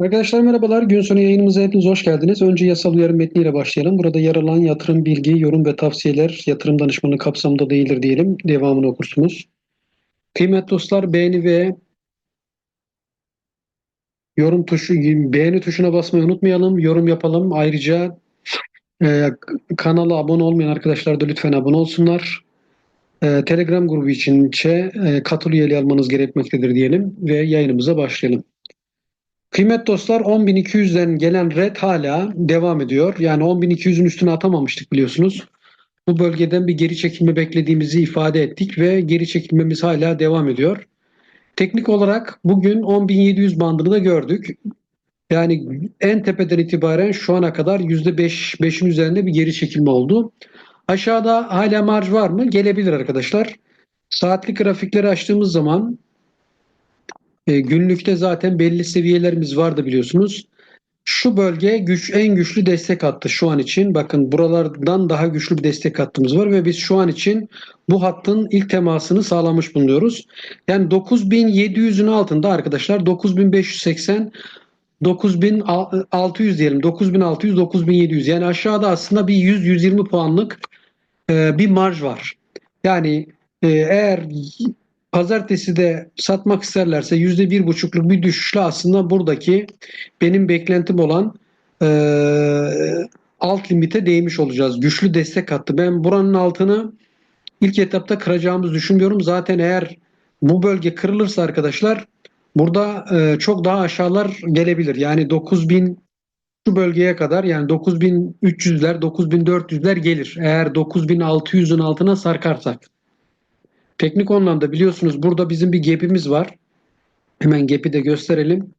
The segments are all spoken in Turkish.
Arkadaşlar merhabalar. Gün sonu yayınımıza hepiniz hoş geldiniz. Önce yasal uyarı metniyle başlayalım. Burada yer alan yatırım bilgi, yorum ve tavsiyeler yatırım danışmanlığı kapsamında değildir diyelim. Devamını okursunuz. Kıymetli dostlar beğeni ve yorum tuşu, beğeni tuşuna basmayı unutmayalım. Yorum yapalım. Ayrıca e, kanala abone olmayan arkadaşlar da lütfen abone olsunlar. E, Telegram grubu için e, katıl üyeliği almanız gerekmektedir diyelim ve yayınımıza başlayalım. Kıymet dostlar 10.200'den gelen red hala devam ediyor. Yani 10.200'ün üstüne atamamıştık biliyorsunuz. Bu bölgeden bir geri çekilme beklediğimizi ifade ettik ve geri çekilmemiz hala devam ediyor. Teknik olarak bugün 10.700 bandını da gördük. Yani en tepeden itibaren şu ana kadar %5, 5'in üzerinde bir geri çekilme oldu. Aşağıda hala marj var mı? Gelebilir arkadaşlar. Saatlik grafikleri açtığımız zaman e, günlükte zaten belli seviyelerimiz vardı biliyorsunuz. Şu bölge güç en güçlü destek hattı şu an için. Bakın buralardan daha güçlü bir destek hattımız var ve biz şu an için bu hattın ilk temasını sağlamış bulunuyoruz. Yani 9700'ün altında arkadaşlar 9580 9600 diyelim 9600 9700 yani aşağıda aslında bir 100 120 puanlık e, bir marj var. Yani e, eğer pazartesi de satmak isterlerse yüzde bir buçukluk bir düşüşle aslında buradaki benim beklentim olan e, alt limite değmiş olacağız. Güçlü destek attı. Ben buranın altını ilk etapta kıracağımızı düşünmüyorum. Zaten eğer bu bölge kırılırsa arkadaşlar burada e, çok daha aşağılar gelebilir. Yani 9000 şu bölgeye kadar yani 9300'ler 9400'ler gelir. Eğer 9600'ün altına sarkarsak. Teknik anlamda biliyorsunuz burada bizim bir gap'imiz var. Hemen gap'i de gösterelim.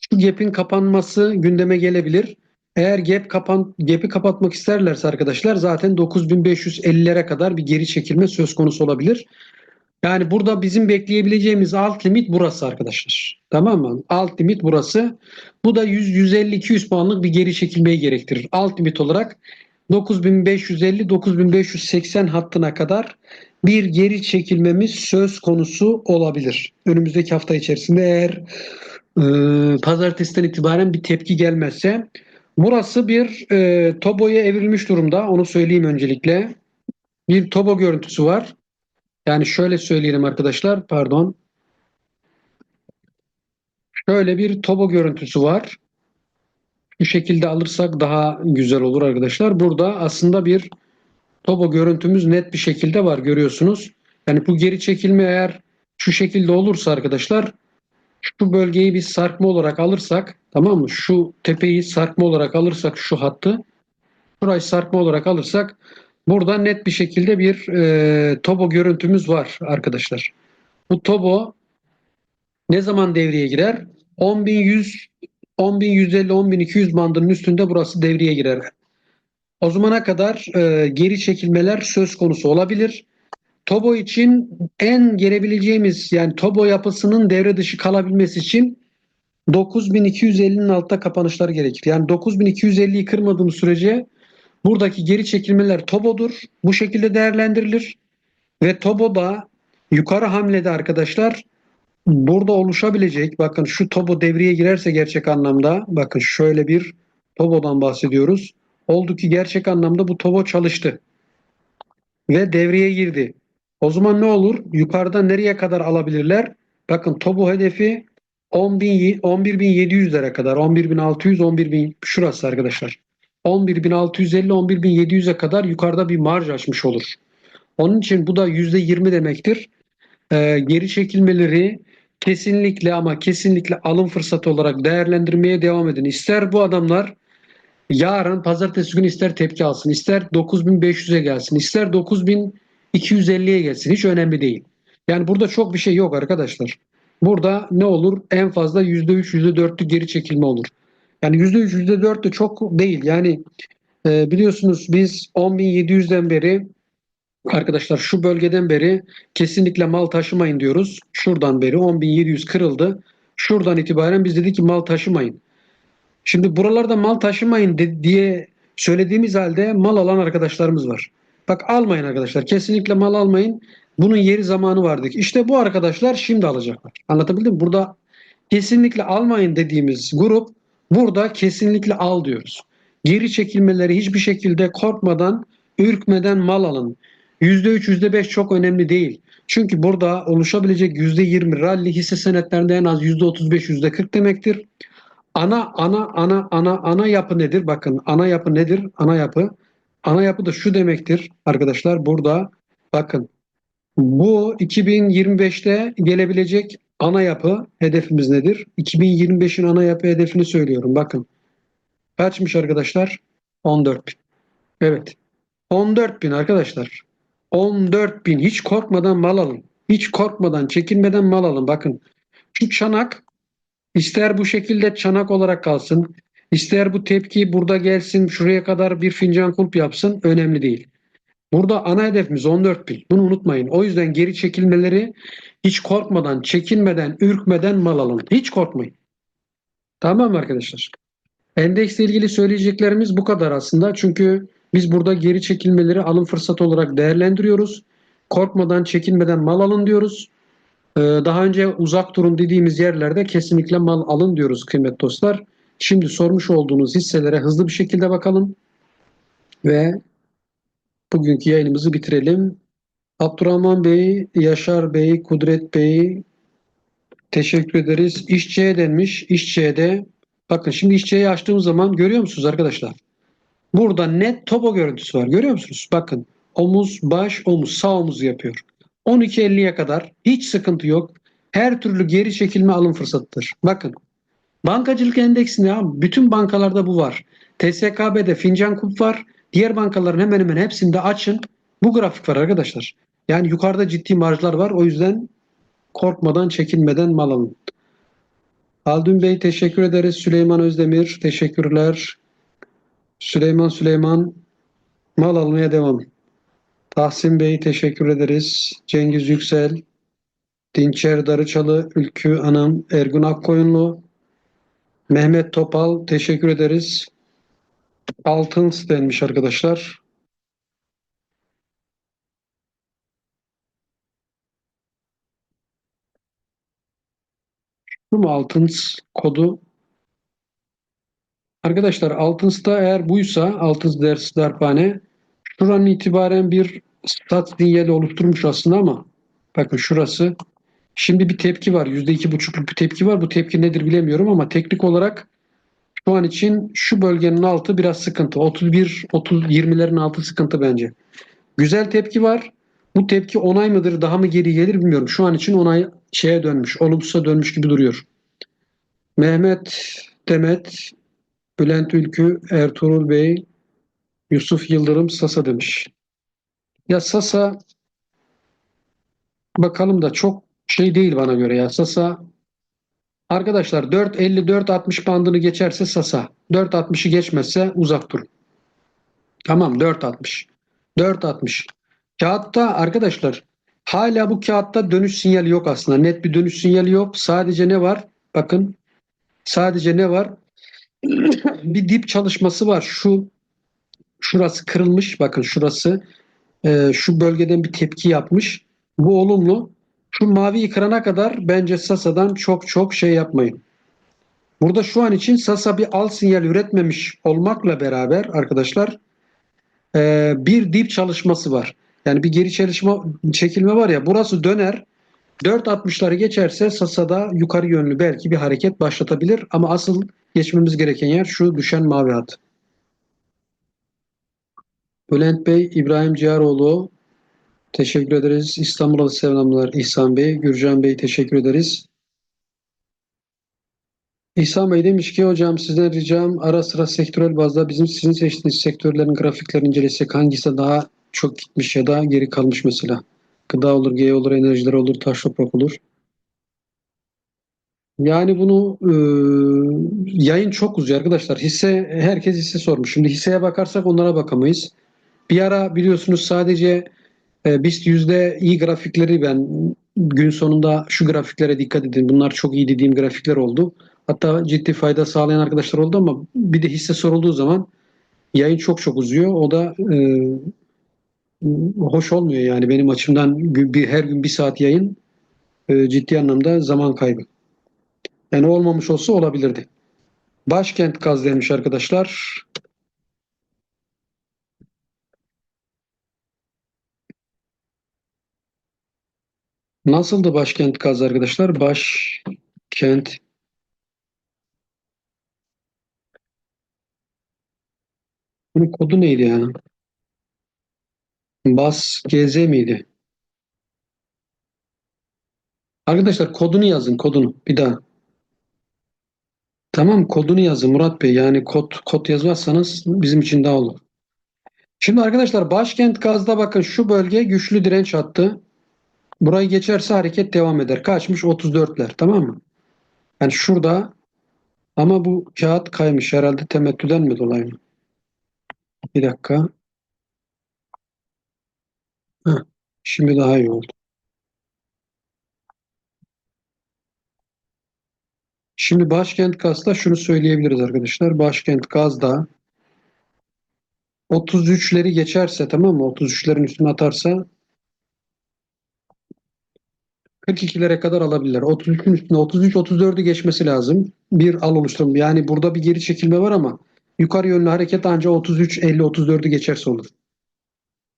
Şu gap'in kapanması gündeme gelebilir. Eğer gap kapan gap'i kapatmak isterlerse arkadaşlar zaten 9550'lere kadar bir geri çekilme söz konusu olabilir. Yani burada bizim bekleyebileceğimiz alt limit burası arkadaşlar. Tamam mı? Alt limit burası. Bu da 100 150 200 puanlık bir geri çekilmeyi gerektirir. Alt limit olarak 9550 9580 hattına kadar bir geri çekilmemiz söz konusu olabilir. Önümüzdeki hafta içerisinde eğer e, pazartesiden itibaren bir tepki gelmezse burası bir e, Tobo'ya evrilmiş durumda. Onu söyleyeyim öncelikle. Bir Tobo görüntüsü var. Yani şöyle söyleyelim arkadaşlar. Pardon. Şöyle bir Tobo görüntüsü var. Bu şekilde alırsak daha güzel olur arkadaşlar. Burada aslında bir Tobo görüntümüz net bir şekilde var görüyorsunuz. Yani bu geri çekilme eğer şu şekilde olursa arkadaşlar şu bölgeyi biz sarkma olarak alırsak tamam mı? Şu tepeyi sarkma olarak alırsak şu hattı burayı sarkma olarak alırsak burada net bir şekilde bir e, Tobo görüntümüz var arkadaşlar. Bu Tobo ne zaman devreye girer? 10.100 10.150 10.200 bandının üstünde burası devreye girer. O zamana kadar e, geri çekilmeler söz konusu olabilir. Tobo için en gelebileceğimiz yani Tobo yapısının devre dışı kalabilmesi için 9250'nin altta kapanışlar gerekir. Yani 9250'yi kırmadığımız sürece buradaki geri çekilmeler Tobo'dur. Bu şekilde değerlendirilir. Ve Tobo'da yukarı hamlede arkadaşlar burada oluşabilecek bakın şu Tobo devreye girerse gerçek anlamda bakın şöyle bir Tobo'dan bahsediyoruz. Oldu ki gerçek anlamda bu Tobo çalıştı. Ve devreye girdi. O zaman ne olur? Yukarıda nereye kadar alabilirler? Bakın Tobo hedefi 11.700'lere kadar 11.600 11.000 şurası arkadaşlar. 11.650 11.700'e kadar yukarıda bir marj açmış olur. Onun için bu da %20 demektir. Ee, geri çekilmeleri kesinlikle ama kesinlikle alım fırsatı olarak değerlendirmeye devam edin. İster bu adamlar yarın pazartesi günü ister tepki alsın, ister 9500'e gelsin, ister 9250'ye gelsin. Hiç önemli değil. Yani burada çok bir şey yok arkadaşlar. Burada ne olur? En fazla %3, %4'lük geri çekilme olur. Yani %3, %4 de çok değil. Yani e, biliyorsunuz biz 10.700'den beri arkadaşlar şu bölgeden beri kesinlikle mal taşımayın diyoruz. Şuradan beri 10.700 kırıldı. Şuradan itibaren biz dedik ki mal taşımayın. Şimdi buralarda mal taşımayın de, diye söylediğimiz halde mal alan arkadaşlarımız var. Bak almayın arkadaşlar. Kesinlikle mal almayın. Bunun yeri zamanı vardı. İşte bu arkadaşlar şimdi alacaklar. Anlatabildim mi? Burada kesinlikle almayın dediğimiz grup burada kesinlikle al diyoruz. Geri çekilmeleri hiçbir şekilde korkmadan, ürkmeden mal alın. %3, %5 çok önemli değil. Çünkü burada oluşabilecek %20 rally hisse senetlerinde en az %35, %40 demektir. Ana ana ana ana ana yapı nedir? Bakın ana yapı nedir? Ana yapı. Ana yapı da şu demektir arkadaşlar. Burada bakın bu 2025'te gelebilecek ana yapı hedefimiz nedir? 2025'in ana yapı hedefini söylüyorum. Bakın. Kaçmış arkadaşlar? 14 bin. Evet. 14 bin arkadaşlar. 14 bin. Hiç korkmadan mal alın. Hiç korkmadan, çekinmeden mal alın. Bakın. Şu çanak ister bu şekilde çanak olarak kalsın. ister bu tepki burada gelsin. Şuraya kadar bir fincan kulp yapsın. Önemli değil. Burada ana hedefimiz 14 bin. Bunu unutmayın. O yüzden geri çekilmeleri hiç korkmadan, çekinmeden, ürkmeden mal alın. Hiç korkmayın. Tamam mı arkadaşlar? Endeksle ilgili söyleyeceklerimiz bu kadar aslında. Çünkü biz burada geri çekilmeleri alım fırsatı olarak değerlendiriyoruz. Korkmadan, çekinmeden mal alın diyoruz. Ee, daha önce uzak durun dediğimiz yerlerde kesinlikle mal alın diyoruz kıymetli dostlar. Şimdi sormuş olduğunuz hisselere hızlı bir şekilde bakalım. Ve bugünkü yayınımızı bitirelim. Abdurrahman Bey, Yaşar Bey, Kudret Bey teşekkür ederiz. İşçiye denmiş. İşçiye de bakın şimdi işçiyi açtığım zaman görüyor musunuz arkadaşlar? Burada net topo görüntüsü var. Görüyor musunuz? Bakın omuz, baş, omuz, sağ omuz yapıyor. 12.50'ye kadar hiç sıkıntı yok. Her türlü geri çekilme alım fırsatıdır. Bakın bankacılık endeksinde bütün bankalarda bu var. TSKB'de fincan kup var. Diğer bankaların hemen hemen hepsinde açın. Bu grafik var arkadaşlar. Yani yukarıda ciddi marjlar var. O yüzden korkmadan, çekinmeden mal alın. Haldun Bey teşekkür ederiz. Süleyman Özdemir teşekkürler. Süleyman Süleyman mal almaya devam. Tahsin Bey teşekkür ederiz. Cengiz Yüksel, Dinçer Darıçalı, Ülkü Hanım, Ergun Akkoyunlu, Mehmet Topal teşekkür ederiz. Altın denmiş arkadaşlar. Bu mu Altın's kodu? Arkadaşlar Altıns'ta eğer buysa Altıns ders darphane şuranın itibaren bir stat sinyali oluşturmuş aslında ama bakın şurası şimdi bir tepki var. Yüzde iki buçukluk bir tepki var. Bu tepki nedir bilemiyorum ama teknik olarak şu an için şu bölgenin altı biraz sıkıntı. 31 30 20'lerin altı sıkıntı bence. Güzel tepki var. Bu tepki onay mıdır, daha mı geri gelir bilmiyorum. Şu an için onay şeye dönmüş, olumsuza dönmüş gibi duruyor. Mehmet Demet, Bülent Ülkü, Ertuğrul Bey, Yusuf Yıldırım Sasa demiş. Ya Sasa bakalım da çok şey değil bana göre ya. Sasa arkadaşlar 4.50-4.60 bandını geçerse Sasa. 4.60'ı geçmezse uzak durun. Tamam 4.60. 4.60. Kağıtta arkadaşlar hala bu kağıtta dönüş sinyali yok aslında. Net bir dönüş sinyali yok. Sadece ne var? Bakın sadece ne var? bir dip çalışması var. Şu şurası kırılmış. Bakın şurası e, şu bölgeden bir tepki yapmış. Bu olumlu. Şu mavi kırana kadar bence Sasa'dan çok çok şey yapmayın. Burada şu an için Sasa bir al sinyal üretmemiş olmakla beraber arkadaşlar e, bir dip çalışması var. Yani bir geri çalışma çekilme var ya burası döner 4.60'ları geçerse Sasa'da yukarı yönlü belki bir hareket başlatabilir ama asıl geçmemiz gereken yer şu düşen mavi hat. Bülent Bey, İbrahim Ciharoğlu teşekkür ederiz. İstanbul'a selamlar İhsan Bey, Gürcan Bey teşekkür ederiz. İhsan Bey demiş ki hocam sizden ricam ara sıra sektörel bazda bizim sizin seçtiğiniz sektörlerin grafiklerini incelesek hangisi daha çok gitmiş ya da geri kalmış mesela. Gıda olur, G olur, enerjiler olur, taş toprak olur. Yani bunu e, yayın çok uzuyor arkadaşlar. Hisse herkes hisse sormuş. Şimdi hisseye bakarsak onlara bakamayız. Bir ara biliyorsunuz sadece e, BIST yüzde iyi grafikleri ben gün sonunda şu grafiklere dikkat edin. Bunlar çok iyi dediğim grafikler oldu. Hatta ciddi fayda sağlayan arkadaşlar oldu ama bir de hisse sorulduğu zaman yayın çok çok uzuyor. O da e, hoş olmuyor yani benim açımdan bir, her gün bir saat yayın e, ciddi anlamda zaman kaybı. Yani olmamış olsa olabilirdi. Başkent gaz demiş arkadaşlar. Nasıldı başkent gaz arkadaşlar? Başkent Bunun kodu neydi ya? Bas GZ miydi? Arkadaşlar kodunu yazın kodunu bir daha. Tamam kodunu yazın Murat Bey. Yani kod kod yazmazsanız bizim için daha olur. Şimdi arkadaşlar başkent gazda bakın şu bölge güçlü direnç hattı. Burayı geçerse hareket devam eder. Kaçmış? 34'ler tamam mı? Yani şurada ama bu kağıt kaymış herhalde temettüden mi dolayı mı? Bir dakika. Heh, şimdi daha iyi oldu. Şimdi Başkent Gaz'da şunu söyleyebiliriz arkadaşlar. Başkent Gaz'da 33'leri geçerse tamam mı? 33'lerin üstüne atarsa 42'lere kadar alabilirler. 33'ün üstüne 33-34'ü geçmesi lazım. Bir al oluşturum. Yani burada bir geri çekilme var ama yukarı yönlü hareket ancak 33-50-34'ü geçerse olur.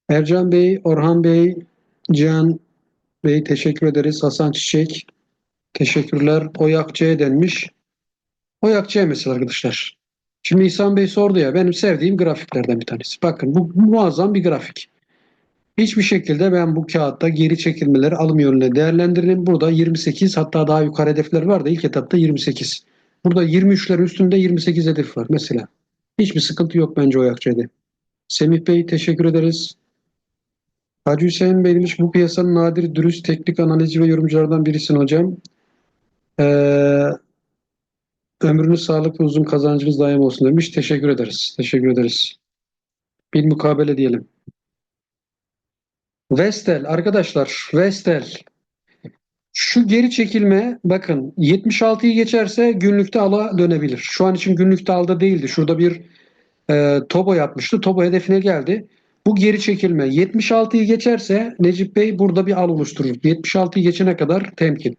Ercan Bey, Orhan Bey, Cihan Bey teşekkür ederiz. Hasan Çiçek teşekkürler. Oyakçı'ya denmiş. Oyakçı'ya mesela arkadaşlar. Şimdi İhsan Bey sordu ya benim sevdiğim grafiklerden bir tanesi. Bakın bu muazzam bir grafik. Hiçbir şekilde ben bu kağıtta geri çekilmeleri alım yönüne değerlendiririm. Burada 28 hatta daha yukarı hedefler var da ilk etapta 28. Burada 23'lerin üstünde 28 hedef var mesela. Hiçbir sıkıntı yok bence o yakçede. Semih Bey teşekkür ederiz. Hacı Hüseyin Bey demiş bu piyasanın nadir dürüst teknik analizci ve yorumculardan birisin hocam. Ee, ömrünüz sağlık ve uzun kazancınız daim olsun demiş. Teşekkür ederiz. Teşekkür ederiz. Bir mukabele diyelim. Vestel arkadaşlar Vestel şu geri çekilme bakın 76'yı geçerse günlükte ala dönebilir. Şu an için günlükte alda değildi. Şurada bir e, Tobo yapmıştı. Tobo hedefine geldi. Bu geri çekilme 76'yı geçerse Necip Bey burada bir al oluşturur. 76'yı geçene kadar temkin.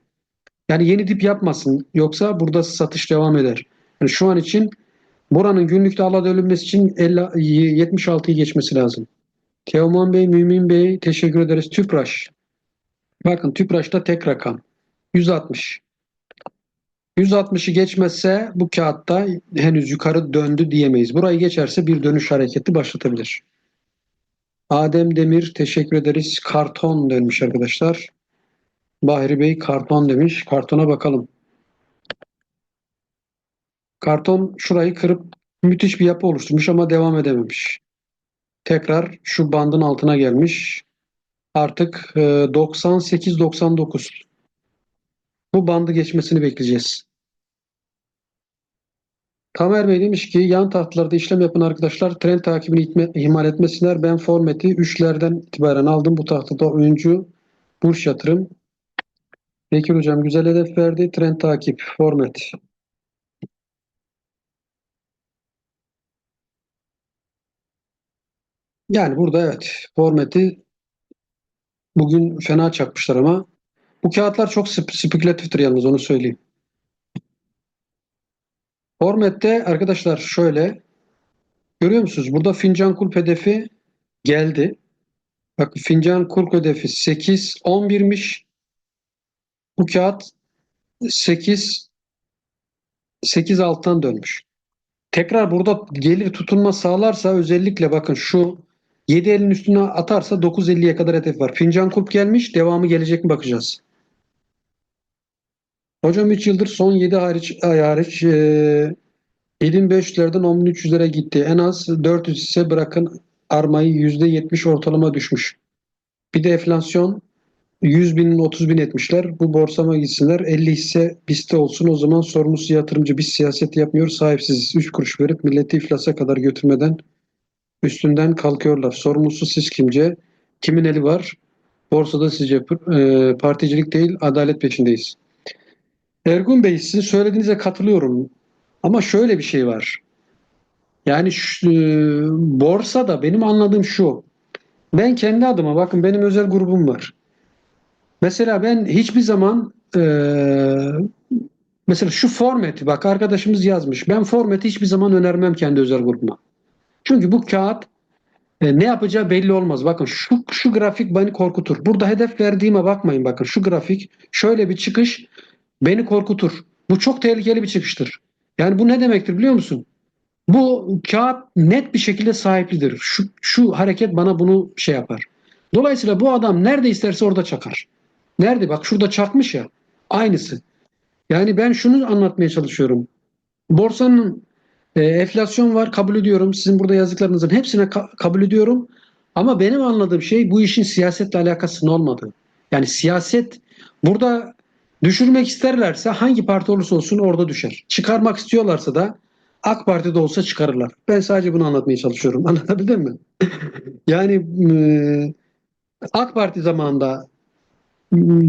Yani yeni dip yapmasın. Yoksa burada satış devam eder. Yani şu an için buranın günlükte ala dönülmesi için 50, 76'yı geçmesi lazım. Teoman Bey, Mümin Bey teşekkür ederiz. Tüpraş. Bakın Tüpraş'ta tek rakam. 160. 160'ı geçmezse bu kağıtta henüz yukarı döndü diyemeyiz. Burayı geçerse bir dönüş hareketi başlatabilir. Adem Demir teşekkür ederiz. Karton dönmüş arkadaşlar. Bahri Bey karton demiş. Kartona bakalım. Karton şurayı kırıp müthiş bir yapı oluşturmuş ama devam edememiş. Tekrar şu bandın altına gelmiş. Artık 98-99. Bu bandı geçmesini bekleyeceğiz. Tamer Bey demiş ki yan tahtlarda işlem yapan arkadaşlar trend takibini itme, ihmal etmesinler. Ben formeti 3'lerden itibaren aldım. Bu tahtada oyuncu burs yatırım. Bekir hocam güzel hedef verdi. Trend takip format. Yani burada evet formeti bugün fena çakmışlar ama bu kağıtlar çok sp spekülatiftir yalnız onu söyleyeyim. Format'te arkadaşlar şöyle görüyor musunuz? Burada fincan kulp hedefi geldi. Bak fincan kulp hedefi 8 11'miş. Bu kağıt 8 8 alttan dönmüş. Tekrar burada gelir tutunma sağlarsa özellikle bakın şu 7 elin üstüne atarsa 9.50'ye kadar hedef var. Fincan kulp gelmiş. Devamı gelecek mi bakacağız. Hocam 3 yıldır son 7 hariç hariç e, 7500'lerden 10.300'lere gitti. En az 400 ise bırakın armayı %70 ortalama düşmüş. Bir de enflasyon 100 bin 30 bin etmişler. Bu borsama gitsinler. 50 hisse BIST'te olsun. O zaman sorumlusu yatırımcı. Biz siyaset yapmıyoruz. Sahipsiz. 3 kuruş verip milleti iflasa kadar götürmeden üstünden kalkıyorlar. Sorumlusu siz kimce? Kimin eli var? Borsada sizce e, particilik değil adalet peşindeyiz. Ergun Bey sizin söylediğinize katılıyorum. Ama şöyle bir şey var. Yani şu, e, borsada benim anladığım şu. Ben kendi adıma bakın benim özel grubum var. Mesela ben hiçbir zaman e, Mesela şu formati bak arkadaşımız yazmış. Ben formati hiçbir zaman önermem kendi özel grubuma. Çünkü bu kağıt e, ne yapacağı belli olmaz. Bakın şu, şu grafik beni korkutur. Burada hedef verdiğime bakmayın bakın. Şu grafik şöyle bir çıkış beni korkutur. Bu çok tehlikeli bir çıkıştır. Yani bu ne demektir biliyor musun? Bu kağıt net bir şekilde sahiplidir. Şu, şu hareket bana bunu şey yapar. Dolayısıyla bu adam nerede isterse orada çakar. Nerede? Bak şurada çakmış ya. Aynısı. Yani ben şunu anlatmaya çalışıyorum. Borsanın e, enflasyon var kabul ediyorum. Sizin burada yazdıklarınızın hepsine ka- kabul ediyorum. Ama benim anladığım şey bu işin siyasetle alakasının olmadığı. Yani siyaset burada düşürmek isterlerse hangi parti olursa olsun orada düşer. Çıkarmak istiyorlarsa da AK Parti'de olsa çıkarırlar. Ben sadece bunu anlatmaya çalışıyorum. Anlatabildim mi? yani e, AK Parti zamanında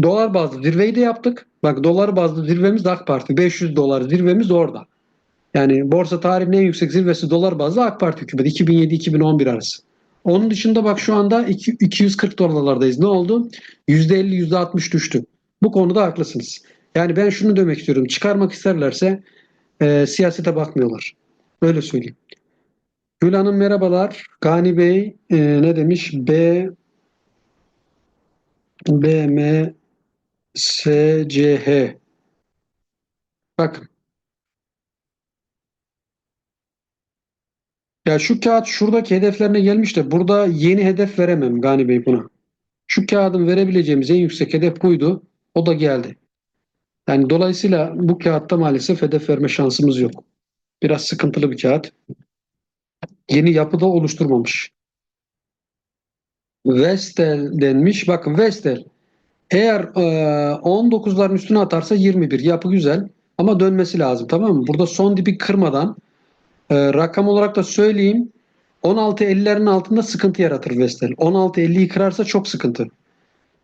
dolar bazlı zirveyi de yaptık. Bak dolar bazlı zirvemiz AK Parti. 500 dolar zirvemiz orada. Yani borsa tarihinin en yüksek zirvesi dolar bazlı AK Parti hükümeti 2007-2011 arası. Onun dışında bak şu anda iki- 240 dolarlardayız. Ne oldu? %50 %60 düştü. Bu konuda haklısınız. Yani ben şunu demek istiyorum. Çıkarmak isterlerse e, siyasete bakmıyorlar. Öyle söyleyeyim. Gül Hanım merhabalar. Gani Bey e, ne demiş? B B M S C H. Bakın. Ya şu kağıt şuradaki hedeflerine gelmiş de burada yeni hedef veremem Gani Bey buna. Şu kağıdın verebileceğimiz en yüksek hedef buydu. O da geldi. Yani dolayısıyla bu kağıtta maalesef hedef verme şansımız yok. Biraz sıkıntılı bir kağıt. Yeni yapıda oluşturmamış. Vestel denmiş. Bakın Vestel eğer e, 19'ların üstüne atarsa 21. Yapı güzel ama dönmesi lazım tamam mı? Burada son dibi kırmadan e, rakam olarak da söyleyeyim. 16.50'lerin altında sıkıntı yaratır Vestel. 16.50'yi kırarsa çok sıkıntı.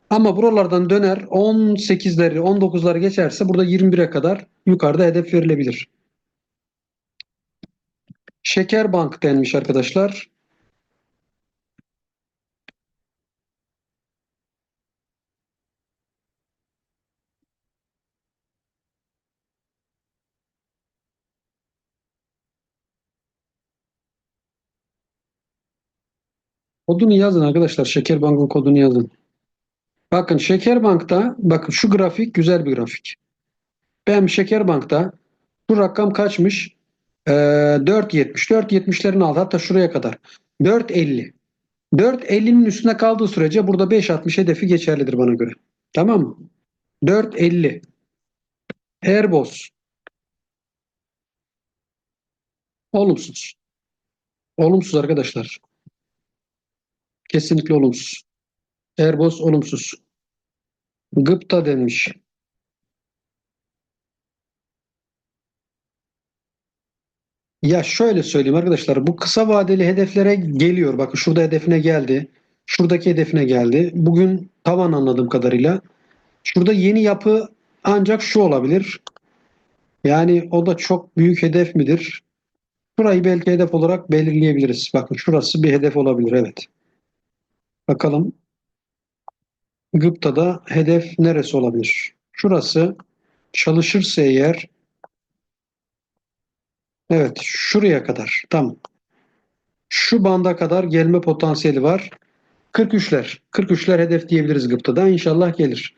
Ama buralardan döner 18'leri 19'ları geçerse burada 21'e kadar yukarıda hedef verilebilir. Şekerbank denmiş arkadaşlar. Kodunu yazın arkadaşlar. Şekerbank'ın kodunu yazın. Bakın Şekerbank'ta bakın şu grafik güzel bir grafik. Ben Şekerbank'ta bu rakam kaçmış? Ee, 4.70. 4.70'lerin altı hatta şuraya kadar. 4.50. 4.50'nin üstüne kaldığı sürece burada 5.60 hedefi geçerlidir bana göre. Tamam mı? 4.50. Airbus. Olumsuz. Olumsuz arkadaşlar. Kesinlikle olumsuz. Airbus olumsuz. Gıpta denmiş. Ya şöyle söyleyeyim arkadaşlar bu kısa vadeli hedeflere geliyor. Bakın şurada hedefine geldi. Şuradaki hedefine geldi. Bugün tavan anladığım kadarıyla. Şurada yeni yapı ancak şu olabilir. Yani o da çok büyük hedef midir? Şurayı belki hedef olarak belirleyebiliriz. Bakın şurası bir hedef olabilir. Evet. Bakalım. Gıpta'da hedef neresi olabilir? Şurası çalışırsa eğer evet şuraya kadar. Tamam. Şu banda kadar gelme potansiyeli var. 43'ler. 43'ler hedef diyebiliriz Gıpta'da. İnşallah gelir.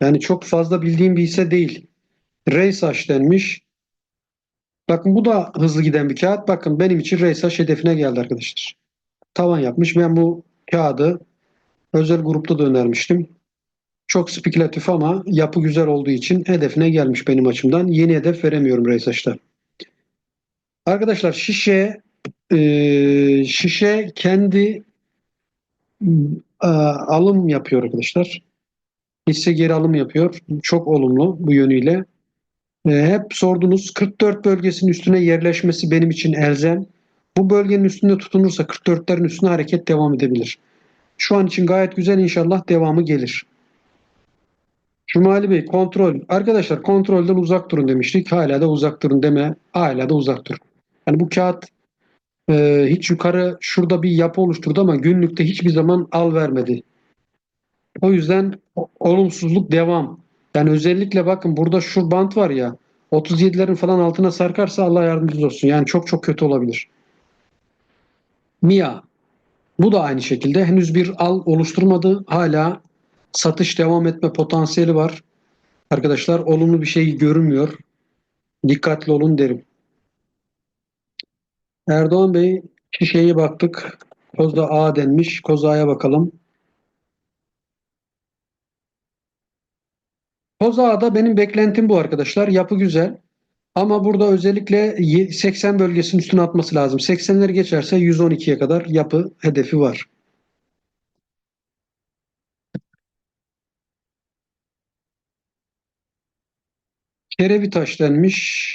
Yani çok fazla bildiğim bir hisse değil. Reysaş denmiş. Bakın bu da hızlı giden bir kağıt. Bakın benim için Reysaş hedefine geldi arkadaşlar. Tavan yapmış. Ben bu kağıdı özel grupta da önermiştim. Çok spekülatif ama yapı güzel olduğu için hedefine gelmiş benim açımdan. Yeni hedef veremiyorum Reysaş'ta. Arkadaşlar şişe e, şişe kendi e, alım yapıyor arkadaşlar. Hisse geri alım yapıyor. Çok olumlu bu yönüyle. E, hep sordunuz 44 bölgesinin üstüne yerleşmesi benim için elzem. Bu bölgenin üstünde tutunursa 44'lerin üstüne hareket devam edebilir. Şu an için gayet güzel inşallah devamı gelir. Cumali Bey kontrol. Arkadaşlar kontrolden uzak durun demiştik. Hala da uzak durun deme. Hala da uzak durun. Yani bu kağıt e, hiç yukarı şurada bir yapı oluşturdu ama günlükte hiçbir zaman al vermedi. O yüzden olumsuzluk devam. Yani özellikle bakın burada şu bant var ya 37'lerin falan altına sarkarsa Allah yardımcınız olsun. Yani çok çok kötü olabilir. Mia. Bu da aynı şekilde henüz bir al oluşturmadı. Hala satış devam etme potansiyeli var. Arkadaşlar olumlu bir şey görünmüyor. Dikkatli olun derim. Erdoğan Bey şişeye baktık. Kozda A denmiş. Koza'ya bakalım. Koza'da benim beklentim bu arkadaşlar. Yapı güzel. Ama burada özellikle 80 bölgesinin üstüne atması lazım. 80'leri geçerse 112'ye kadar yapı hedefi var. Kerevi taş denmiş.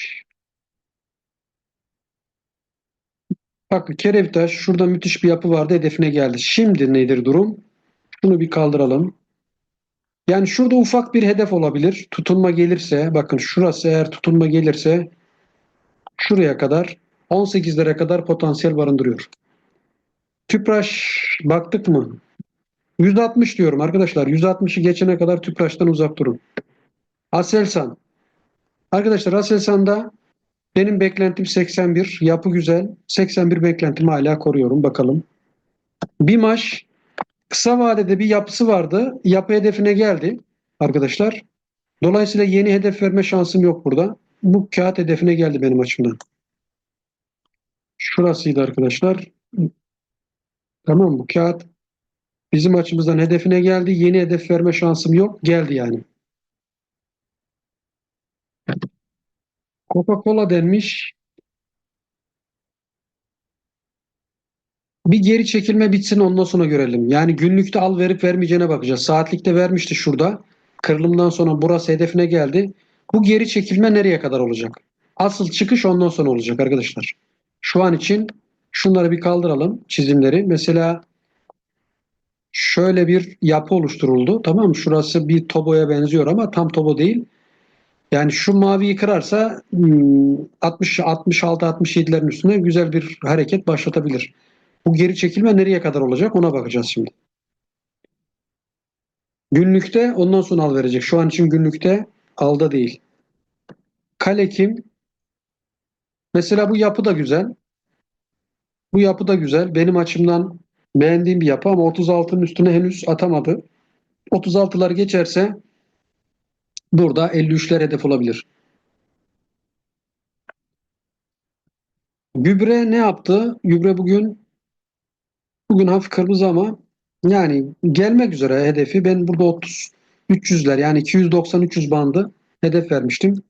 Bak Kerevtaş şurada müthiş bir yapı vardı hedefine geldi. Şimdi nedir durum? Şunu bir kaldıralım. Yani şurada ufak bir hedef olabilir. Tutunma gelirse bakın şurası eğer tutunma gelirse şuraya kadar 18'lere kadar potansiyel barındırıyor. Tüpraş baktık mı? 160 diyorum arkadaşlar. 160'ı geçene kadar Tüpraş'tan uzak durun. Aselsan. Arkadaşlar Aselsan'da benim beklentim 81. Yapı güzel. 81 beklentimi hala koruyorum. Bakalım. Bimaş kısa vadede bir yapısı vardı. Yapı hedefine geldi arkadaşlar. Dolayısıyla yeni hedef verme şansım yok burada. Bu kağıt hedefine geldi benim açımdan. Şurasıydı arkadaşlar. Tamam bu kağıt bizim açımızdan hedefine geldi. Yeni hedef verme şansım yok. Geldi yani. Coca-Cola denmiş. Bir geri çekilme bitsin ondan sonra görelim. Yani günlükte al verip vermeyeceğine bakacağız. Saatlikte vermişti şurada. Kırılımdan sonra burası hedefine geldi. Bu geri çekilme nereye kadar olacak? Asıl çıkış ondan sonra olacak arkadaşlar. Şu an için şunları bir kaldıralım çizimleri. Mesela şöyle bir yapı oluşturuldu. Tamam mı? Şurası bir toboya benziyor ama tam tobo değil. Yani şu maviyi kırarsa 60 66 67'lerin üstüne güzel bir hareket başlatabilir. Bu geri çekilme nereye kadar olacak ona bakacağız şimdi. Günlükte ondan sonra al verecek. Şu an için günlükte alda değil. Kale kim? Mesela bu yapı da güzel. Bu yapı da güzel. Benim açımdan beğendiğim bir yapı ama 36'nın üstüne henüz atamadı. 36'lar geçerse burada 53'ler hedef olabilir. Gübre ne yaptı? Gübre bugün bugün hafif kırmızı ama yani gelmek üzere hedefi. Ben burada 30 300'ler yani 290-300 bandı hedef vermiştim.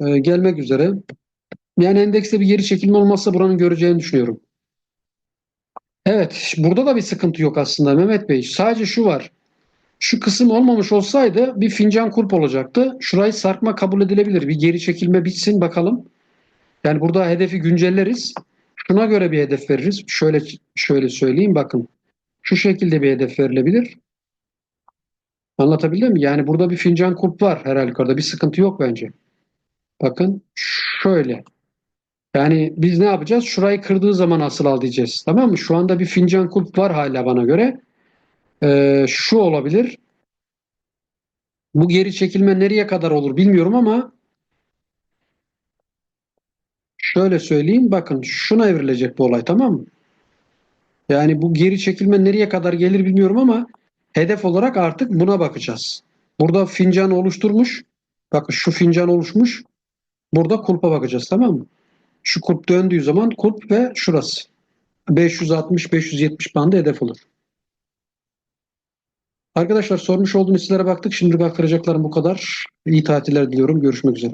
Ee, gelmek üzere. Yani endekste bir geri çekilme olmazsa buranın göreceğini düşünüyorum. Evet, burada da bir sıkıntı yok aslında Mehmet Bey. Sadece şu var. Şu kısım olmamış olsaydı bir fincan kulp olacaktı. Şurayı sarkma kabul edilebilir. Bir geri çekilme bitsin bakalım. Yani burada hedefi güncelleriz. Şuna göre bir hedef veririz. Şöyle şöyle söyleyeyim bakın. Şu şekilde bir hedef verilebilir. Anlatabildim mi? Yani burada bir fincan kulp var her halükarda. Bir sıkıntı yok bence. Bakın şöyle. Yani biz ne yapacağız? Şurayı kırdığı zaman asıl al diyeceğiz. Tamam mı? Şu anda bir fincan kulp var hala bana göre. Ee, şu olabilir. Bu geri çekilme nereye kadar olur bilmiyorum ama şöyle söyleyeyim. Bakın şuna evrilecek bu olay tamam mı? Yani bu geri çekilme nereye kadar gelir bilmiyorum ama hedef olarak artık buna bakacağız. Burada fincan oluşturmuş. Bakın şu fincan oluşmuş. Burada kulpa bakacağız tamam mı? Şu kulp döndüğü zaman kulp ve şurası. 560-570 bandı hedef olur. Arkadaşlar sormuş olduğunuz sizlere baktık. Şimdilik aktaracaklarım bu kadar. İyi tatiller diliyorum. Görüşmek üzere.